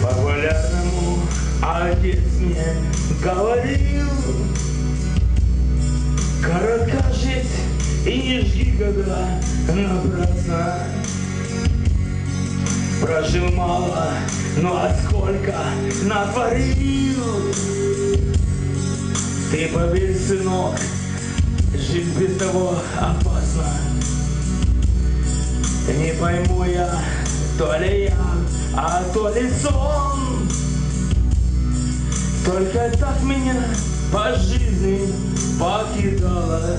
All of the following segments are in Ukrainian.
Популярному отец мне говорил Коротка жизнь и не жги года напрасно Прожил мало, но а сколько натворил. Ты поверь, сынок, жизнь без того опасна Не пойму я, то ли я, а то ли сон. Только так меня по жизни покидала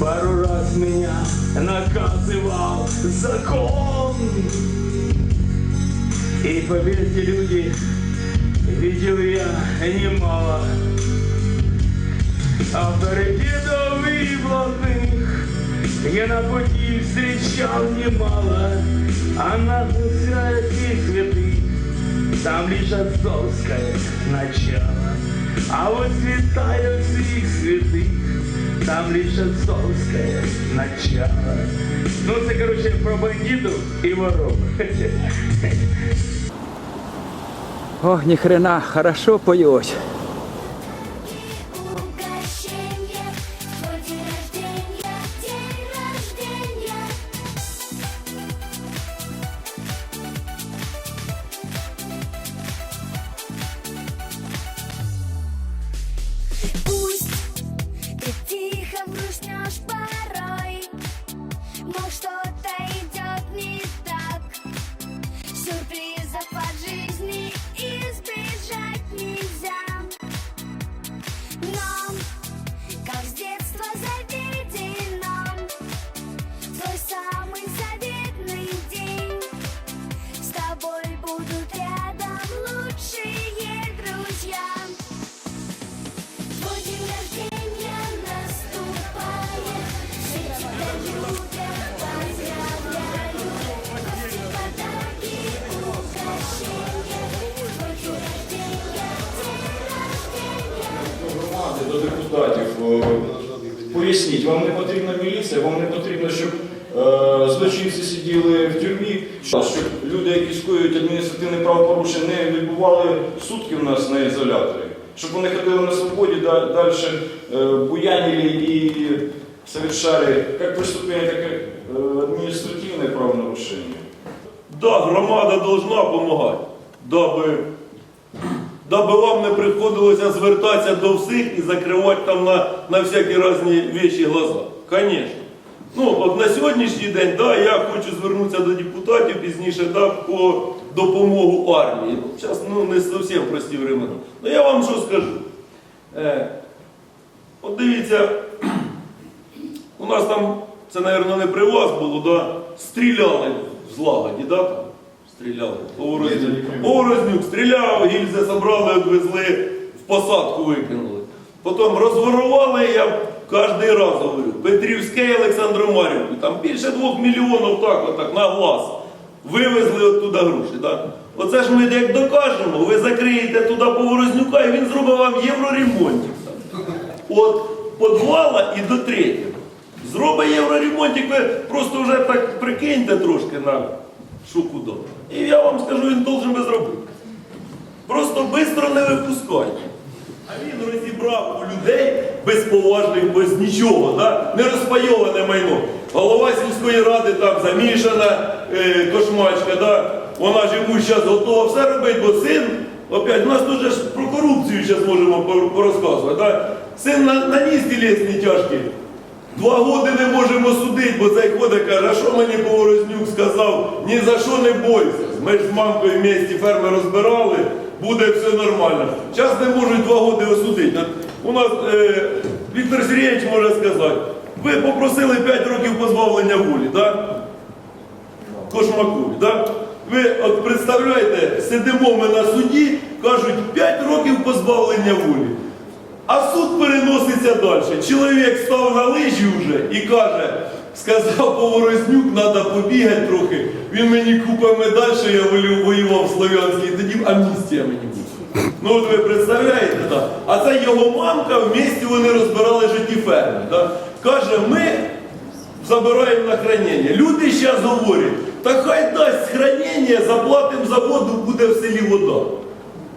Пару раз меня наказывал закон. И поверьте, люди, видел я немало. Авторитетов и блатных Я на пути встречал немало А на всяких святых Там лишь отцовское начало А вот святая всех святых там лишь отцовское начало. Ну, це, короче, про бандитов и воров. Ох, ни хрена, хорошо поешь. До депутатів. е, Поясніть, вам не потрібна міліція, вам не потрібно, щоб е, злочинці сиділи в тюрмі, щоб люди, які скоюють адміністративне правопорушення, не відбували сутки у нас на ізоляторі, щоб вони ходили на свободі, да, далі е, буянили і совершали як преступлення, так і е, адміністративне правонарушення. Да, громада должна допомагати, даби, даби вам не приходилося звертатися до всіх і закривати там на, на всякі різні вещі глаза. Звісно. Ну, от на сьогоднішній день, да, я хочу звернутися до депутатів пізніше да, по допомогу армії. Зараз ну, не зовсім прості времена. Ну я вам що скажу. Е, от дивіться, у нас там, це, мабуть, не при вас було, да, стріляли в злагоді, да, там? Стріляли. Поворознюк. Поворознюк стріляв, гільзи забрали, відвезли, в посадку викинули. Потім розворували, я кожен раз говорю, Петрівське і Олександромарівку, там більше двох мільйонів так, отак, на глаз. Вивезли оттуда гроші. Так? Оце ж ми як докажемо, ви закриєте туди Поворознюка і він зробить вам євроремонтик. там. От подвала і до третього. Зробить євроремонтик, ви просто вже так прикиньте трошки на що куди. І я вам скажу, він должен би зробити. Просто швидко не випускайте. А він розібрав у людей безповажних, без нічого, да? не розпайоване майно. Голова сільської ради там замішана, е, кошмачка, да? вона ж йому зараз готова все робити, бо син, опять, у нас ж про корупцію зараз можемо порозказувати. Да? Син на, наніс тілесні тяжкі. Два годи не можемо судити, бо цей ходить каже, а що мені Поворознюк сказав, ні за що не бойся. Ми ж з мамкою в місті ферми розбирали, буде все нормально. Зараз не можуть два роки осудити. У нас е, Віктор Сергійович може сказати, ви попросили 5 років позбавлення волі, так? Кошмакові, так? Ви от представляєте, сидимо ми на суді, кажуть, 5 років позбавлення волі. А суд переноситься далі. Чоловік став на лижі вже і каже, сказав Поворознюк, треба побігати трохи. Він мені купив медаль, що я воював в Слов'янській, тоді амністія мені буде. Ну от ви представляєте, так? А це його мамка, в місті вони розбирали житті ферми. Каже, ми забираємо на хранення. Люди зараз говорять, та хай дасть хранення, заплатимо за воду, буде в селі вода.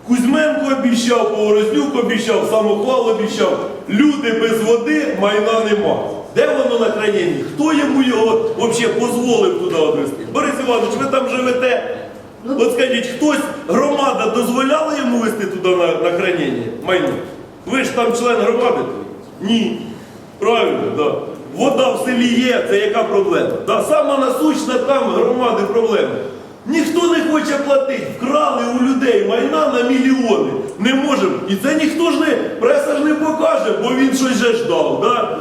Кузьменко обіцяв, Поворознюк обіцяв, самохвал обіцяв. Люди без води, майна нема. Де воно на храненні? Хто йому його взагалі дозволив туди одвести? Борис Іванович, ви там живете? От скажіть, хтось, громада дозволяла йому вести туди на, на хранення майно? Ви ж там член громади? Ні. Правильно, так. Да. Вода в селі є, це яка проблема? Да, сама насущна там громади проблема. Ніхто не хоче платити, вкрали у людей майна на мільйони. Не можемо. І це ніхто ж не, преса ж не покаже, бо він щось же ждав. Да?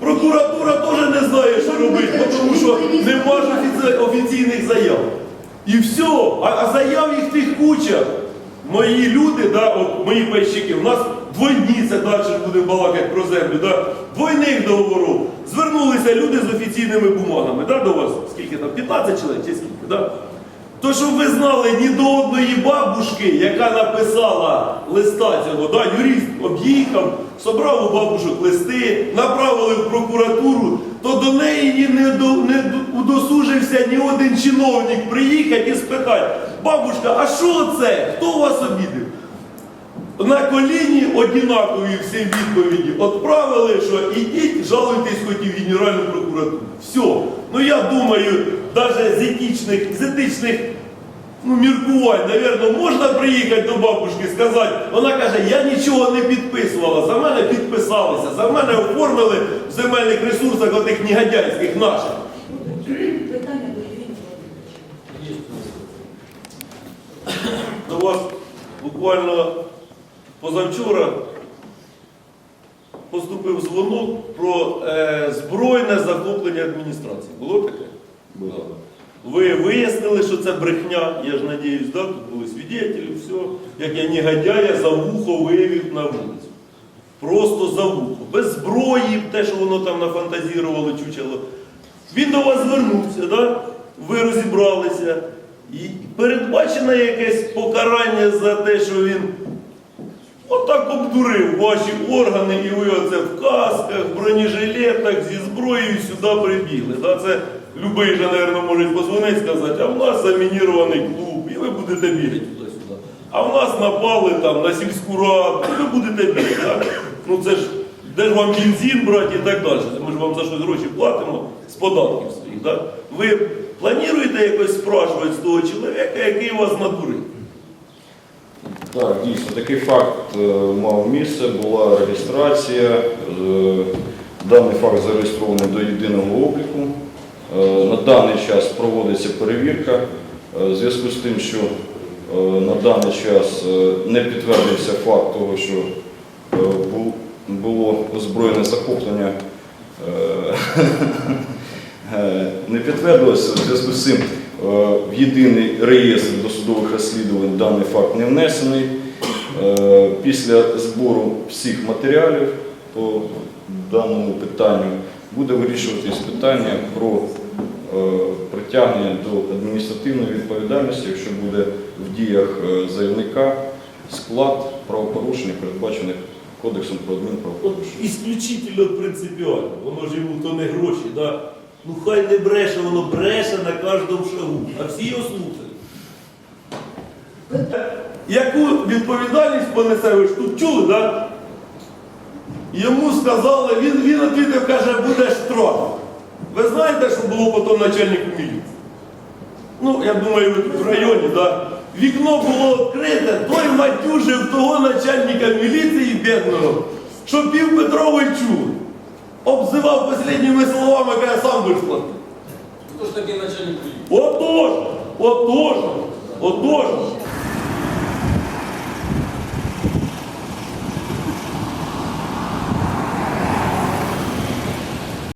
Прокуратура теж не знає, що робити, тому що нема ж офіці- офіційних заяв. І все, а, заяв їх тих куча. Мої люди, да, от мої пайщики, у нас двойні, це далі буде балакати про землю, да, двойних договорів. Звернулися люди з офіційними бумагами, да, до вас, скільки там, 15 чоловік чи скільки, да? То, щоб ви знали, ні до одної бабушки, яка написала листа цього, да, юрист об'їхав, собрав у бабушок листи, направили в прокуратуру, то до неї не, до, не удосужився ні один чиновник приїхати і спитати, бабушка, а що це? Хто вас обідив? На коліні однакові всі відповіді відправили, що ідіть, жалуйтесь хоч і в Генеральну прокуратуру. Все. Ну я думаю, навіть з етичних, з етичних ну, міркувань, навірно, можна приїхати до бабушки і сказати, вона каже, я нічого не підписувала, за мене підписалися, за мене оформили в земельних ресурсах отих негодяйських наших. Питання До вас буквально позавчора поступив дзвонок про е, збройне захоплення адміністрації. Було таке? Було. Ви вияснили, що це брехня, я ж надіюсь, да? тут були свідетелі, все. Як я негодяя за вухо вивів на вулицю. Просто за вухо. Без зброї, те, що воно там нафантазірувало, чучело. Він до вас звернувся, да? ви розібралися. І передбачено якесь покарання за те, що він отак обдурив ваші органи, і ви оце в касках, бронежилетах зі зброєю сюди прибігли. Да? Це любий же, мабуть, може позвонити сказати, а в нас замінірований клуб, і ви будете бігати туди-сюди. А в нас напали там на сільську раду, і ви будете бігати. Так? Ну це ж де ж вам бензин брати і так далі. Ми ж вам за щось гроші платимо з податків своїх. Так? Ви плануєте якось спрашувати з того чоловіка, який вас надурив? Так, дійсно, такий факт е, мав місце, була реєстрація. Е, Даний факт зареєстрований до єдиного обліку. Е, На даний час проводиться перевірка. В зв'язку з тим, що на даний час не підтвердився факт того, що було озброєне захоплення, не підтвердилося. В зв'язку з цим в єдиний реєстр досудових розслідувань даний факт не внесений. Е, Після збору всіх матеріалів по даному питанню буде вирішуватись питання про е, притягнення до адміністративної відповідальності, якщо буде в діях е, заявника склад правопорушень, передбачених Кодексом про адмінправопорушення. ісключительно принципіально. Воно ж йому то не гроші. Да? Ну хай не бреше, воно бреше на кожному шагу, а всі його слухають. Яку відповідальність понесе, ви ж тут чули, да? Йому сказали, він, він відповів, каже, буде штраф. Ви знаєте, що було потім начальнику міліції? Ну, я думаю, в районі, да? Вікно було відкрите, той матюжив того начальника міліції бідного, що пів Петровий чув. Обзивав последними словами, когда сам вышла. Хто ж такий начальник вот тоже, вот отож.